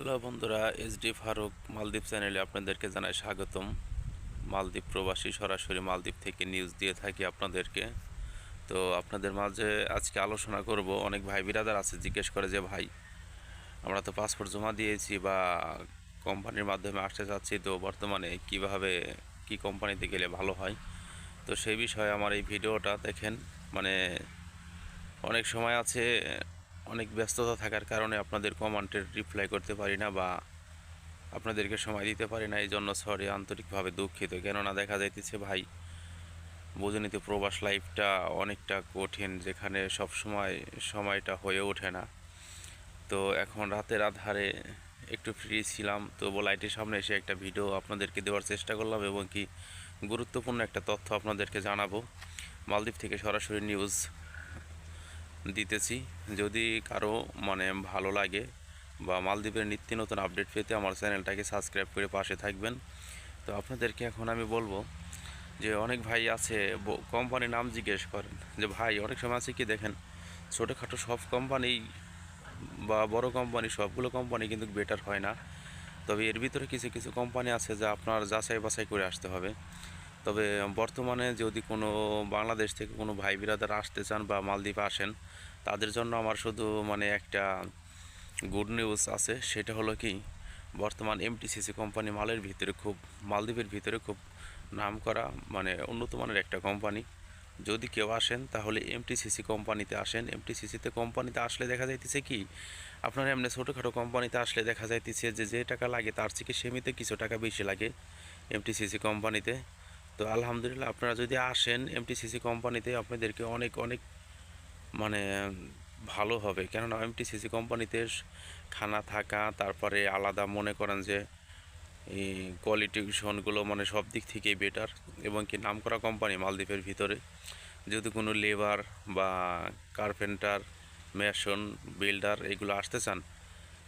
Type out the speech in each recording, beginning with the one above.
Hello বন্ধুরা SD Faruk মালদ্বীপ চ্যানেলে আপনাদেরকে জানাই স্বাগতম। মালদ্বীপ প্রবাসী সরাসরি মালদ্বীপ থেকে নিউজ দিয়ে থাকি আপনাদেরকে। তো আপনাদের মাঝে আজকে আলোচনা করব, অনেক ভাই বিরাদার আছে, জিজ্ঞেস করে যে, ভাই, আমরা তো পাসপোর্ট জমা দিয়েছি বা কোম্পানির মাধ্যমে আসতে চাচ্ছি, তো বর্তমানে কীভাবে, কি কোম্পানিতে গেলে ভালো হয়? তো সেই বিষয়ে আমার এই ভিডিওটা দেখেন। মানে অনেক সময় আছে অনেক ব্যস্ততা থাকার কারণে আপনাদের কমেন্টের রিপ্লাই করতে পারি না বা আপনাদেরকে সময় দিতে পারি না এই জন্য সরি আন্তরিকভাবে দুঃখিত। কেননা দেখা যাইতেছে ভাই বুঝে নিতে প্রবাস লাইফটা অনেকটা কঠিন, যেখানে সব সময় সময়টা হয়ে ওঠে না। তো এখন রাতের আধারে একটু ফ্রি ছিলাম, তো লাইটের সামনে এসে একটা ভিডিও আপনাদেরকে দেওয়ার চেষ্টা করলাম এবং কি গুরুত্বপূর্ণ একটা তথ্য আপনাদেরকে জানাব। মালদ্বীপ থেকে সরাসরি নিউজ দিতেছি। যদি কারও মানে ভালো লাগে বা মালদ্বীপের নিত্য নতুন আপডেট পেতে আমার চ্যানেলটাকে সাবস্ক্রাইব করে পাশে থাকবেন। তো আপনাদেরকে এখন আমি বলব যে অনেক ভাই আছে কোম্পানির নাম জিজ্ঞেস করেন যে, ভাই, অনেক সময় আছে কি দেখেন, ছোটোখাটো সব কোম্পানি বা বড় কোম্পানি, সবগুলো কোম্পানি কিন্তু বেটার হয় না। তবে এর ভিতরে কিছু কিছু কোম্পানি আছে যা আপনার যাচাই বাছাই করে আসতে হবে। তবে বর্তমানে যদি কোনো বাংলাদেশ থেকে কোনো ভাই বিরাদার আসতে চান বা মালদ্বীপ আসেন, তাদের জন্য আমার শুধু মানে একটা গুড নিউজ আছে, সেটা হলো কি, বর্তমান এমটিসিসি কোম্পানি মালের ভিতরে খুব, মালদ্বীপের ভিতরে খুব নাম করা মানে উন্নত মানের একটা কোম্পানি। যদি কেউ আসেন, তাহলে এমটিসিসি কোম্পানিতে আসেন। এমটিসিসিতে কোম্পানিতে আসলে দেখা যাইতেছে কি, আপনার এমনি ছোটোখাটো কোম্পানিতে আসলে দেখা যাইতেছে যে যে টাকা লাগে তার থেকে সীমিত কিছু টাকা বেশি লাগে এমটিসিসি কোম্পানিতে। তো আলহামদুলিল্লাহ আপনারা যদি আসেন এমটিসিসি কোম্পানিতে আপনাদেরকে অনেক অনেক মানে ভালো হবে। কেননা এমটিসিসি কোম্পানিতে খানা থাকা, তারপরে আলাদা মনে করেন যে এই কোয়ালিটিশনগুলো মানে সব দিক থেকেই বেটার এবং কি নাম করা কোম্পানি মালদ্বীপের ভিতরে। যদি কোনো লেবার বা কার্পেন্টার মেশন বিল্ডার এগুলো আসতে চান,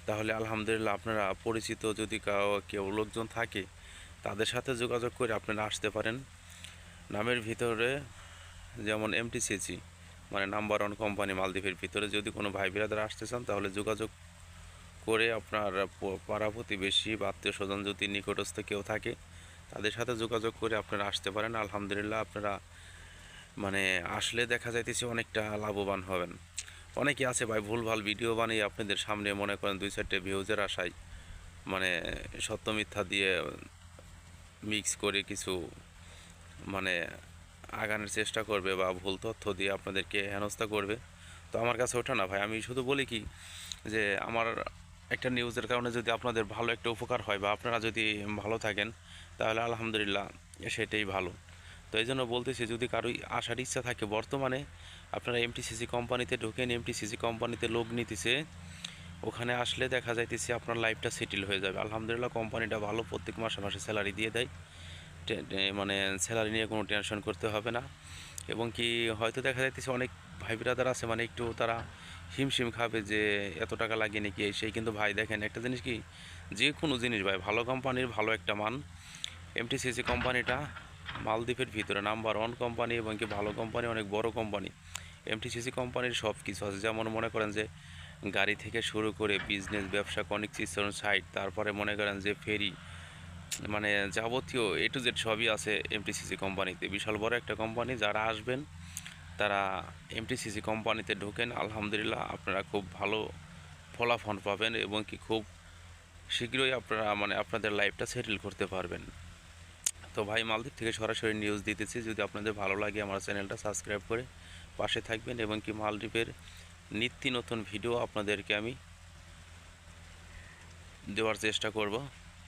তাহলে আলহামদুলিল্লাহ আপনারা পরিচিত যদি কাউ কেউ লোকজন থাকে তাদের সাথে যোগাযোগ করে আপনারা আসতে পারেন। নামের ভিতরে যেমন এমটিসিসি মানে নাম্বার ওয়ান কোম্পানি মালদ্বীপের ভিতরে যদি কোনো ভাই বিরাদার আসতে চান, তাহলে যোগাযোগ করে আপনার পাড়া প্রতিবেশী বা আত্মীয় স্বজন যদি নিকটস্থ কেউ থাকে, তাদের সাথে যোগাযোগ করে আপনারা আসতে পারেন। আলহামদুলিল্লাহ আপনারা মানে আসলে দেখা যাইতেছে অনেকটা লাভবান হবেন। অনেকে আছে ভাই, ভুলভাল ভিডিও বানিয়ে আপনাদের সামনে মনে করেন দুই চারটে ভিউজের আশায় মানে সত্য মিথ্যা দিয়ে মিক্স করে কিছু মানে আগানোর চেষ্টা করবে বা ভুল তথ্য দিয়ে আপনাদেরকে হেনস্থা করবে। তো আমার কাছে ওঠা না ভাই, আমি শুধু বলি কি যে আমার একটা নিউজের কারণে যদি আপনাদের ভালো একটা উপকার হয় বা আপনারা যদি ভালো থাকেন, তাহলে আলহামদুলিল্লাহ সেটাই ভালো। তো এই জন্য বলতেছি, যদি কারোই আসার ইচ্ছা থাকে, বর্তমানে আপনারা এমটিসিসি কোম্পানিতে ঢোকেন এমটিসিসি কোম্পানিতে লোক নিতেছে ওখানে আসলে দেখা যাইতেছে আপনার লাইফটা সেটেল হয়ে যাবে। আলহামদুলিল্লাহ কোম্পানিটা ভালো, প্রত্যেক মাসে মাসে স্যালারি দিয়ে দেয়। মানে স্যালারি নিয়ে কোনো টেনশন করতে হবে না। এবং কি হয়তো দেখা যাইতেছে অনেক ভাই বিরাদার আছে মানে একটু তারা হিমশিম খাবে যে, এত টাকা লাগিয়ে নাকি? সেই কিন্তু ভাই দেখেন, একটা জিনিস কি? যে কোনো জিনিস ভাই, ভালো কোম্পানির ভালো একটা মান। এমটিসিসি কোম্পানিটা মালদ্বীপের ভিতরে নাম্বার ওয়ান কোম্পানি এবং কি ভালো কোম্পানি অনেক বড় কোম্পানি এমটিসিসি কোম্পানির সব কিছু আছে। যেমন মনে করেন যে গাড়ি থেকে শুরু করে বিজনেস ব্যবসা কনেকশন সাইট তারপরে মনে করেন যে ফেরি মানে যাবতীয় এ টু জেড সবই আছে এমটিসিসি কোম্পানিতে বিশাল বড় একটা কোম্পানি যারা আসবেন, তারা এমটিসিসি কোম্পানিতে ঢোকেন, আলহামদুলিল্লাহ আপনারা খুব ভালো ফলাফল পাবেন এবং কি খুব শীঘ্রই আপনারা মানে আপনাদের লাইফটা সেটেল করতে পারবেন। তো ভাই, মালদ্বীপ থেকে সরাসরি নিউজ দিতেছি। যদি আপনাদের ভালো লাগে, আমার চ্যানেলটা সাবস্ক্রাইব করে পাশে থাকবেন এবং কি মালদ্বীপের নিত্য নতুন ভিডিও আপনাদেরকে আমি দেওয়ার চেষ্টা করব।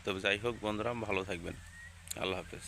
তবে যাই হোক বন্ধুরা, ভালো থাকবেন। আল্লাহ হাফেজ।